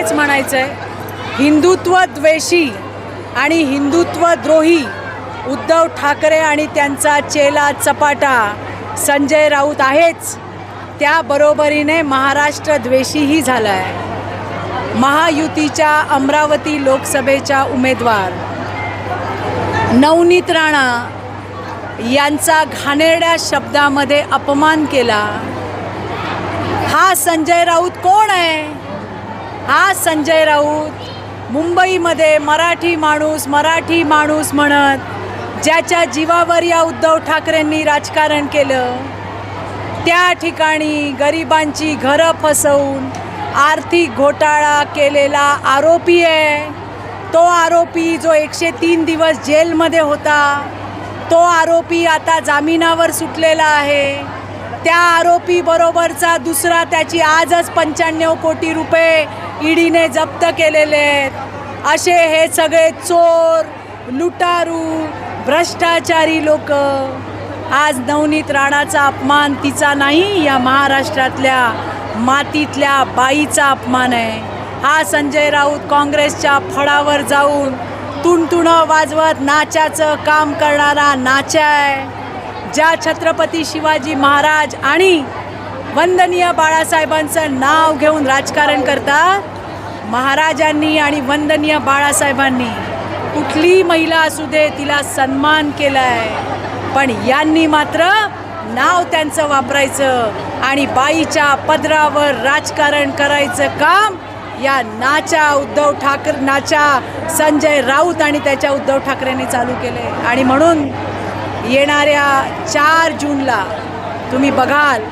हेच म्हणायचं आहे हिंदुत्व द्वेषी आणि हिंदुत्व द्रोही उद्धव ठाकरे आणि त्यांचा चेला चपाटा संजय राऊत आहेच. त्या बरोबरीने महाराष्ट्र द्वेषीही झाला आहे महायुतीच्या अमरावती लोकसभेच्या उमेदवार नवनीत राणा यांचा घाणेरड्या शब्दामध्ये अपमान केला. हा संजय राऊत कोण आहे? हा संजय राऊत मुंबईमध्ये मराठी माणूस मराठी माणूस म्हणत ज्याच्या जीवावर या उद्धव ठाकरेंनी राजकारण केलं त्या ठिकाणी गरिबांची घरं फसवून आर्थिक घोटाळा केलेला आरोपी आहे. तो आरोपी जो एकशे तीन दिवस जेलमध्ये होता तो आरोपी आता जामिनावर सुटलेला आहे. त्या आरोपी बरोबरचा दुसरा त्याची आजच पंच्याण्णव कोटी रुपये ईडीने जप्त केलेले आहेत. असे हे सगळे चोर लुटारू भ्रष्टाचारी लोक. आज नवनीत राणाचा अपमान तिचा नाही या महाराष्ट्रातल्या मातीतल्या बाईचा अपमान आहे. हा संजय राऊत काँग्रेसच्या फळावर जाऊन तुणतुणं वाजवत नाचाचं काम करणारा नाचा आहे. ज्या छत्रपती शिवाजी महाराज आणि वंदनीय बाळासाहेबांचं नाव घेऊन राजकारण करतात महाराजांनी आणि वंदनीय बाळासाहेबांनी कुठली महिला असू दे तिला सन्मान केला आहे पण यांनी मात्र नाव त्यांचं वापरायचं आणि बाईच्या पदरावर राजकारण करायचं काम या नाच्या उद्धव ठाकरे नाच्या संजय राऊत आणि त्याच्या उद्धव ठाकरेंनी चालू केले आणि म्हणून येणाऱ्या चार जूनला तुम्ही बघाल.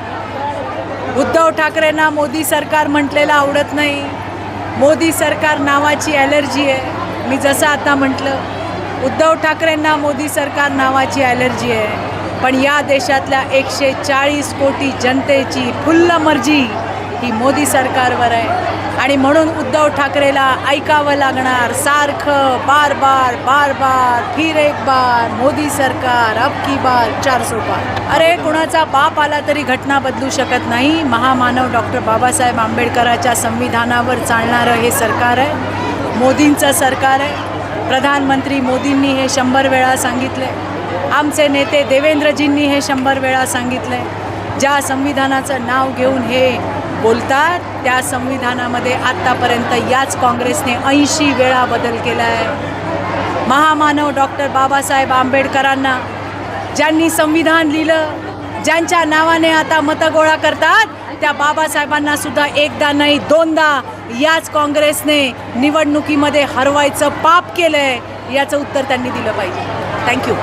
उद्धव ठाकरेंना मोदी सरकार म्हटलेलं आवडत नाही. मोदी सरकार नावाची ॲलर्जी आहे. मी जसं आता म्हटलं उद्धव ठाकरेंना मोदी सरकार नावाची ॲलर्जी आहे. पण या देशातल्या एकशे चाळीस कोटी जनतेची फुल्ल मर्जी ही मोदी सरकारवर आहे. आणि म्हणून उद्धव ठाकरेला ऐकावं लागणार. सारखं बार बार बार बार फिर एक बार मोदी सरकार अब की बार चार सो पार अरे कुणाचा बाप आला तरी घटना बदलू शकत नाही. महामानव डॉक्टर बाबासाहेब आंबेडकराच्या संविधानावर चालणारं हे सरकार आहे. मोदींचं सरकार आहे. प्रधानमंत्री मोदींनी हे शंभर वेळा सांगितले. आमचे नेते देवेंद्रजींनी हे शंभर वेळा सांगितलं. ज्या संविधानाचं नाव घेऊन हे बोलतात. त्या संविधानामध्ये आत्तापर्यंत याच काँग्रेसने ऐंशी वेळा बदल केला आहे महामानव डॉक्टर बाबासाहेब आंबेडकरांना ज्यांनी संविधान लिहिलं ज्यांच्या नावाने आता मतं गोळा करतात त्या बाबासाहेबांना सुद्धा एकदा नाही दोनदा याच काँग्रेसने निवडणुकीमध्ये हरवायचं पाप केलं आहे याचं उत्तर त्यांनी दिलं पाहिजे. थँक्यू